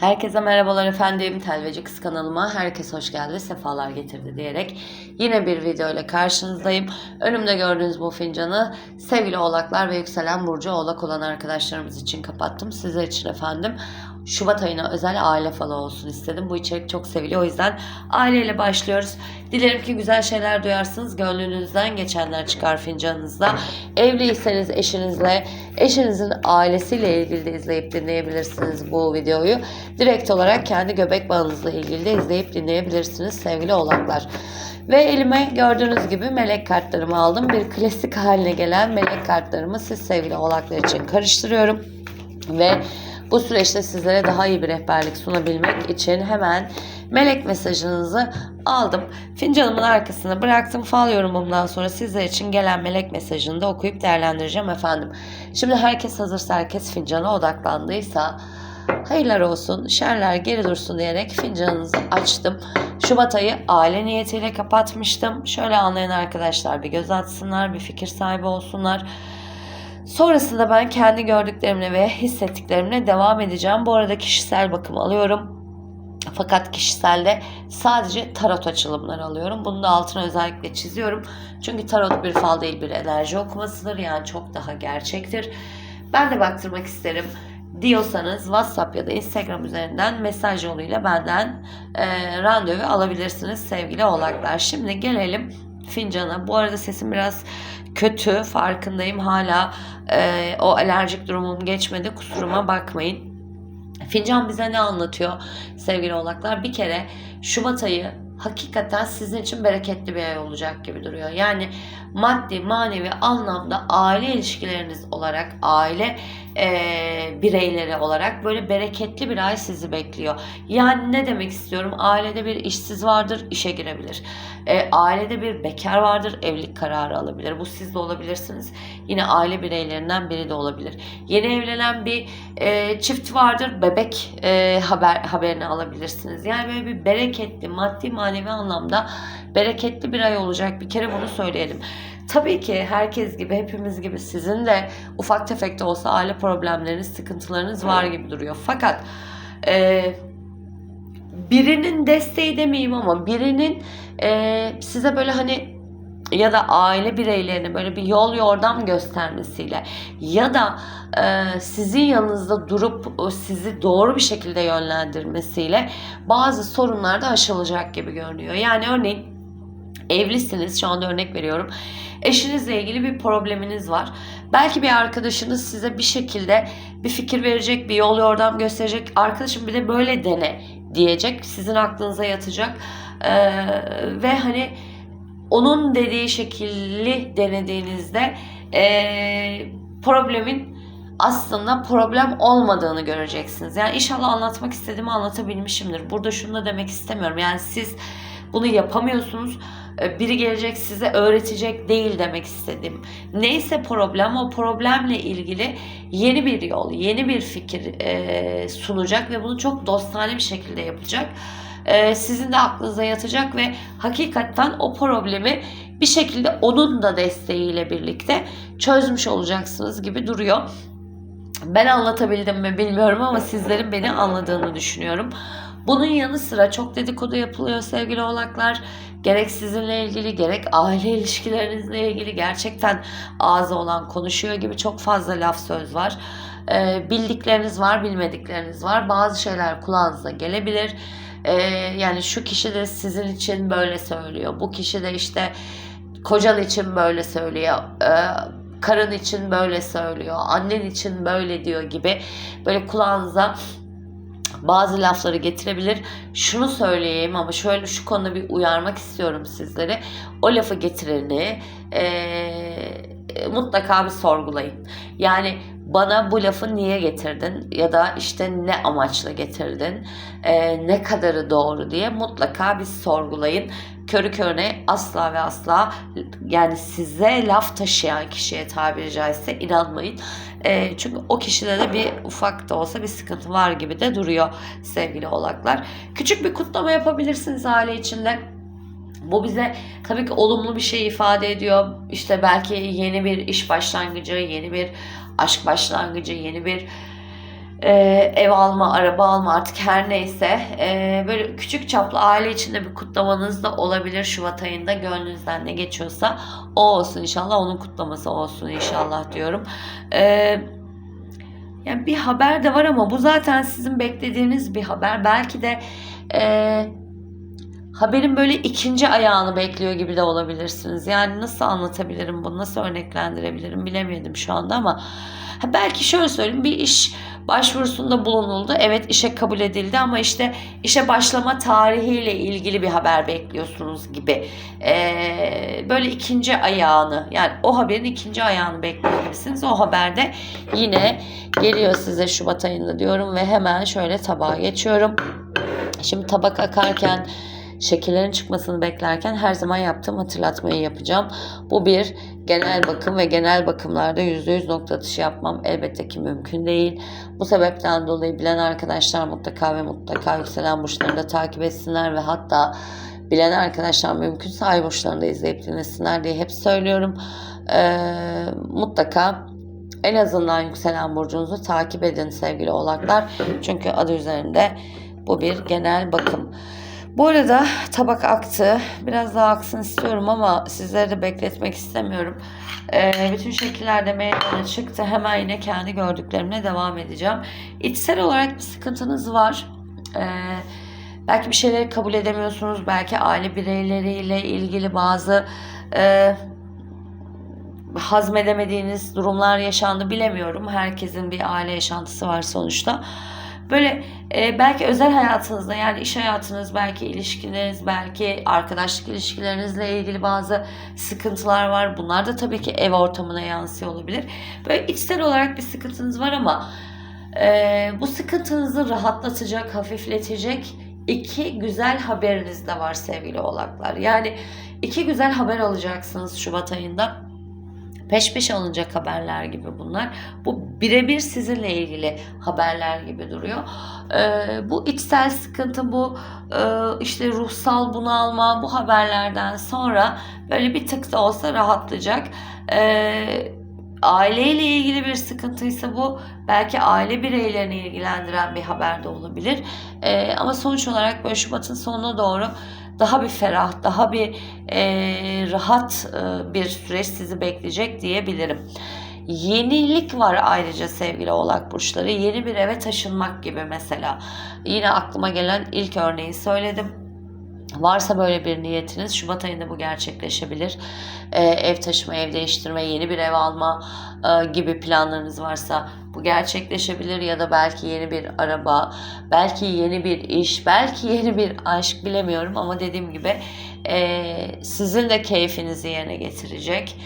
Herkese merhabalar efendim. Telveci Kız kanalıma herkes hoş geldi, sefalar getirdi diyerek yine bir video ile karşınızdayım. Önümde gördüğünüz bu fincanı sevgili oğlaklar ve yükselen burcu oğlak olan arkadaşlarımız için kapattım. Sizler için efendim Şubat ayına özel aile falı olsun istedim. Bu içerik çok seviliyor. O yüzden aileyle başlıyoruz. Dilerim ki güzel şeyler duyarsınız. Gönlünüzden geçenler çıkar fincanınızda. Evliyseniz eşinizle, eşinizin ailesiyle ilgili de izleyip dinleyebilirsiniz bu videoyu. Direkt olarak kendi göbek bağınızla ilgili de izleyip dinleyebilirsiniz sevgili oğlaklar. Ve elime gördüğünüz gibi melek kartlarımı aldım. Bir klasik haline gelen melek kartlarımı siz sevgili oğlaklar için karıştırıyorum. Ve bu süreçte sizlere daha iyi bir rehberlik sunabilmek için hemen melek mesajınızı aldım. Fincanımın arkasına bıraktım. Fal yorumumdan sonra sizler için gelen melek mesajını da okuyup değerlendireceğim efendim. Şimdi herkes hazırsa herkes fincana odaklandıysa hayırlar olsun, şerler geri dursun diyerek fincanınızı açtım. Şubat ayı aile niyetiyle kapatmıştım. Şöyle anlayan arkadaşlar bir göz atsınlar, bir fikir sahibi olsunlar. Sonrasında ben kendi gördüklerimle ve hissettiklerimle devam edeceğim. Bu arada kişisel bakım alıyorum. Fakat kişiselde sadece tarot açılımları alıyorum. Bunu da altına özellikle çiziyorum. Çünkü tarot bir fal değil bir enerji okumasıdır. Yani çok daha gerçektir. Ben de baktırmak isterim diyorsanız WhatsApp ya da Instagram üzerinden mesaj yoluyla benden e, randevu alabilirsiniz sevgili oğlaklar. Şimdi gelelim fincana. Bu arada sesim biraz kötü farkındayım. Hala e, o alerjik durumum geçmedi. Kusuruma bakmayın. Fincan bize ne anlatıyor sevgili oğlaklar? Bir kere Şubat ayı hakikaten sizin için bereketli bir ay olacak gibi duruyor. Yani maddi manevi anlamda aile ilişkileriniz olarak aile e, bireyleri olarak böyle bereketli bir ay sizi bekliyor. Yani ne demek istiyorum? Ailede bir işsiz vardır, işe girebilir. E, ailede bir bekar vardır, evlilik kararı alabilir. Bu siz de olabilirsiniz. Yine aile bireylerinden biri de olabilir. Yeni evlenen bir e, çift vardır, bebek e, haber haberini alabilirsiniz. Yani böyle bir bereketli, maddi manevi anlamda bereketli bir ay olacak. Bir kere bunu söyleyelim. Tabii ki herkes gibi, hepimiz gibi sizin de ufak tefek de olsa aile problemleriniz, sıkıntılarınız var gibi duruyor. Fakat e, birinin desteği demeyeyim ama birinin e, size böyle hani ya da aile bireylerine böyle bir yol yordam göstermesiyle ya da e, sizin yanınızda durup sizi doğru bir şekilde yönlendirmesiyle bazı sorunlar da aşılacak gibi görünüyor. Yani örneğin evlisiniz şu anda örnek veriyorum. Eşinizle ilgili bir probleminiz var. Belki bir arkadaşınız size bir şekilde bir fikir verecek, bir yol yordam gösterecek. Arkadaşım bir de böyle dene diyecek. Sizin aklınıza yatacak. Ee, ve hani onun dediği şekilli denediğinizde ee, problemin aslında problem olmadığını göreceksiniz. Yani inşallah anlatmak istediğimi anlatabilmişimdir. Burada şunu da demek istemiyorum. Yani siz bunu yapamıyorsunuz. Ee, Biri gelecek size öğretecek değil demek istedim. Neyse problem o problemle ilgili yeni bir yol, yeni bir fikir e, sunacak ve bunu çok dostane bir şekilde yapacak. E, sizin de aklınıza yatacak ve hakikaten o problemi bir şekilde onun da desteğiyle birlikte çözmüş olacaksınız gibi duruyor. Ben anlatabildim mi bilmiyorum ama sizlerin beni anladığını düşünüyorum. Bunun yanı sıra çok dedikodu yapılıyor sevgili oğlaklar. Gerek sizinle ilgili gerek aile ilişkilerinizle ilgili gerçekten ağzı olan konuşuyor gibi çok fazla laf söz var. Ee, bildikleriniz var, bilmedikleriniz var. Bazı şeyler kulağınıza gelebilir. Ee, yani şu kişi de sizin için böyle söylüyor. Bu kişi de işte kocan için böyle söylüyor. Ee, karın için böyle söylüyor. Annen için böyle diyor gibi böyle kulağınıza bazı lafları getirebilir. Şunu söyleyeyim ama şöyle şu konuda bir uyarmak istiyorum sizlere. O lafı getireni eee, mutlaka bir sorgulayın. Yani bana bu lafı niye getirdin ya da işte ne amaçla getirdin, eee, ne kadarı doğru diye mutlaka bir sorgulayın. Körü körüne asla ve asla yani size laf taşıyan kişiye tabiri caizse inanmayın. E, çünkü o kişide de bir ufak da olsa bir sıkıntı var gibi de duruyor sevgili oğlaklar. Küçük bir kutlama yapabilirsiniz aile içinde. Bu bize tabii ki olumlu bir şey ifade ediyor. İşte belki yeni bir iş başlangıcı, yeni bir aşk başlangıcı, yeni bir e, ev alma, araba alma artık her neyse e, böyle küçük çaplı aile içinde bir kutlamanız da olabilir Şubat ayında gönlünüzden ne geçiyorsa o olsun inşallah onun kutlaması olsun inşallah diyorum. E, yani bir haber de var ama bu zaten sizin beklediğiniz bir haber. Belki de e, haberin böyle ikinci ayağını bekliyor gibi de olabilirsiniz. Yani nasıl anlatabilirim bunu, nasıl örneklendirebilirim bilemedim şu anda ama ha belki şöyle söyleyeyim bir iş başvurusunda bulunuldu. Evet işe kabul edildi ama işte işe başlama tarihiyle ilgili bir haber bekliyorsunuz gibi. Ee, böyle ikinci ayağını yani o haberin ikinci ayağını bekliyor gibisiniz. O haberde yine geliyor size Şubat ayında diyorum ve hemen şöyle tabağa geçiyorum. Şimdi tabak akarken şekillerin çıkmasını beklerken her zaman yaptığım hatırlatmayı yapacağım. Bu bir genel bakım ve genel bakımlarda %100 nokta atışı yapmam elbette ki mümkün değil. Bu sebepten dolayı bilen arkadaşlar mutlaka ve mutlaka yükselen burçlarını da takip etsinler ve hatta bilen arkadaşlar mümkünse ay burçlarını da izleyip dinlesinler diye hep söylüyorum. Ee, mutlaka en azından yükselen burcunuzu takip edin sevgili oğlaklar. Çünkü adı üzerinde bu bir genel bakım. Bu arada tabak aktı. Biraz daha aksın istiyorum ama sizleri de bekletmek istemiyorum. Ee, bütün şekiller de meydana çıktı. Hemen yine kendi gördüklerimle devam edeceğim. İçsel olarak bir sıkıntınız var. Ee, belki bir şeyleri kabul edemiyorsunuz. Belki aile bireyleriyle ilgili bazı e, hazmedemediğiniz durumlar yaşandı bilemiyorum. Herkesin bir aile yaşantısı var sonuçta. Böyle e, belki özel hayatınızda yani iş hayatınız, belki ilişkiniz, belki arkadaşlık ilişkilerinizle ilgili bazı sıkıntılar var. Bunlar da tabii ki ev ortamına yansıyor olabilir. Böyle içsel olarak bir sıkıntınız var ama e, bu sıkıntınızı rahatlatacak, hafifletecek iki güzel haberiniz de var sevgili oğlaklar. Yani iki güzel haber alacaksınız Şubat ayında peş peşe alınacak haberler gibi bunlar. Bu birebir sizinle ilgili haberler gibi duruyor. Ee, bu içsel sıkıntı, bu e, işte ruhsal bunalma bu haberlerden sonra böyle bir tık da olsa rahatlayacak. Ee, aileyle ilgili bir sıkıntıysa bu belki aile bireylerini ilgilendiren bir haber de olabilir. Ee, ama sonuç olarak böyle Şubat'ın sonuna doğru daha bir ferah, daha bir e, rahat e, bir süreç sizi bekleyecek diyebilirim. Yenilik var ayrıca sevgili oğlak burçları. Yeni bir eve taşınmak gibi mesela. Yine aklıma gelen ilk örneği söyledim. Varsa böyle bir niyetiniz Şubat ayında bu gerçekleşebilir. Ee, ev taşıma, ev değiştirme, yeni bir ev alma e, gibi planlarınız varsa bu gerçekleşebilir ya da belki yeni bir araba, belki yeni bir iş, belki yeni bir aşk bilemiyorum ama dediğim gibi e, sizin de keyfinizi yerine getirecek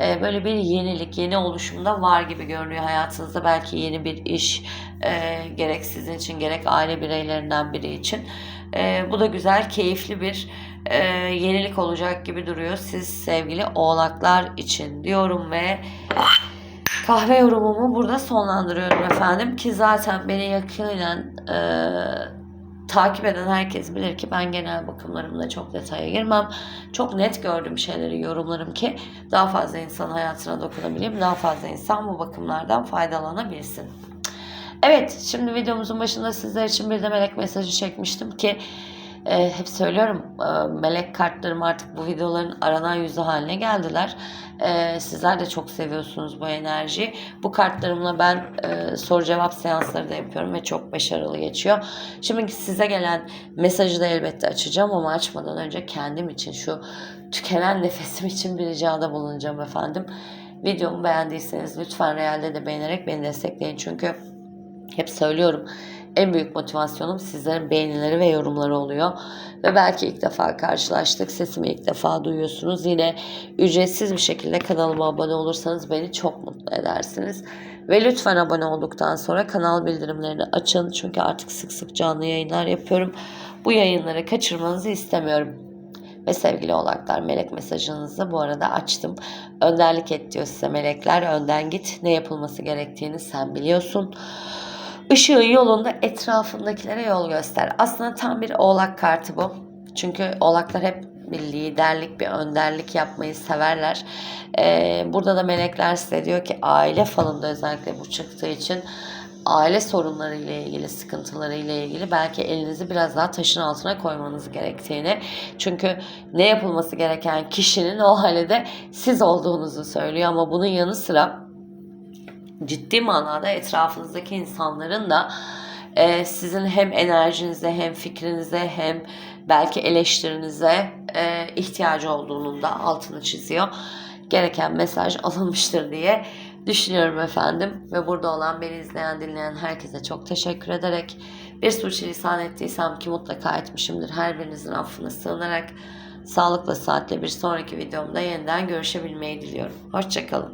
e, böyle bir yenilik, yeni oluşumda var gibi görünüyor hayatınızda. Belki yeni bir iş e, gerek sizin için gerek aile bireylerinden biri için. E, bu da güzel, keyifli bir e, yenilik olacak gibi duruyor siz sevgili oğlaklar için diyorum ve kahve yorumumu burada sonlandırıyorum efendim ki zaten beni yakinen e, takip eden herkes bilir ki ben genel bakımlarımda çok detaya girmem. Çok net gördüğüm şeyleri yorumlarım ki daha fazla insan hayatına dokunabileyim. Daha fazla insan bu bakımlardan faydalanabilsin. Evet şimdi videomuzun başında sizler için bir de melek mesajı çekmiştim ki e, hep söylüyorum e, melek kartlarım artık bu videoların aranan yüzü haline geldiler. E, sizler de çok seviyorsunuz bu enerjiyi. Bu kartlarımla ben e, soru cevap seansları da yapıyorum ve çok başarılı geçiyor. Şimdi size gelen mesajı da elbette açacağım ama açmadan önce kendim için şu tükenen nefesim için bir ricada bulunacağım efendim. Videomu beğendiyseniz lütfen realde de beğenerek beni destekleyin. Çünkü hep söylüyorum en büyük motivasyonum sizlerin beğenileri ve yorumları oluyor. Ve belki ilk defa karşılaştık. Sesimi ilk defa duyuyorsunuz. Yine ücretsiz bir şekilde kanalıma abone olursanız beni çok mutlu edersiniz. Ve lütfen abone olduktan sonra kanal bildirimlerini açın. Çünkü artık sık sık canlı yayınlar yapıyorum. Bu yayınları kaçırmanızı istemiyorum. Ve sevgili oğlaklar melek mesajınızı bu arada açtım. Önderlik et diyor size melekler. Önden git. Ne yapılması gerektiğini sen biliyorsun. Işığı yolunda etrafındakilere yol göster. Aslında tam bir oğlak kartı bu. Çünkü oğlaklar hep bir liderlik, bir önderlik yapmayı severler. Ee, burada da melekler size diyor ki aile falında özellikle bu çıktığı için aile sorunları ile ilgili, sıkıntıları ile ilgili belki elinizi biraz daha taşın altına koymanız gerektiğini. Çünkü ne yapılması gereken kişinin o halde siz olduğunuzu söylüyor ama bunun yanı sıra ciddi manada etrafınızdaki insanların da e, sizin hem enerjinize hem fikrinize hem belki eleştirinize e, ihtiyacı olduğunun da altını çiziyor. Gereken mesaj alınmıştır diye düşünüyorum efendim. Ve burada olan beni izleyen dinleyen herkese çok teşekkür ederek bir sürçülisan ettiysem ki mutlaka etmişimdir. Her birinizin affına sığınarak sağlıkla saatle bir sonraki videomda yeniden görüşebilmeyi diliyorum. Hoşçakalın.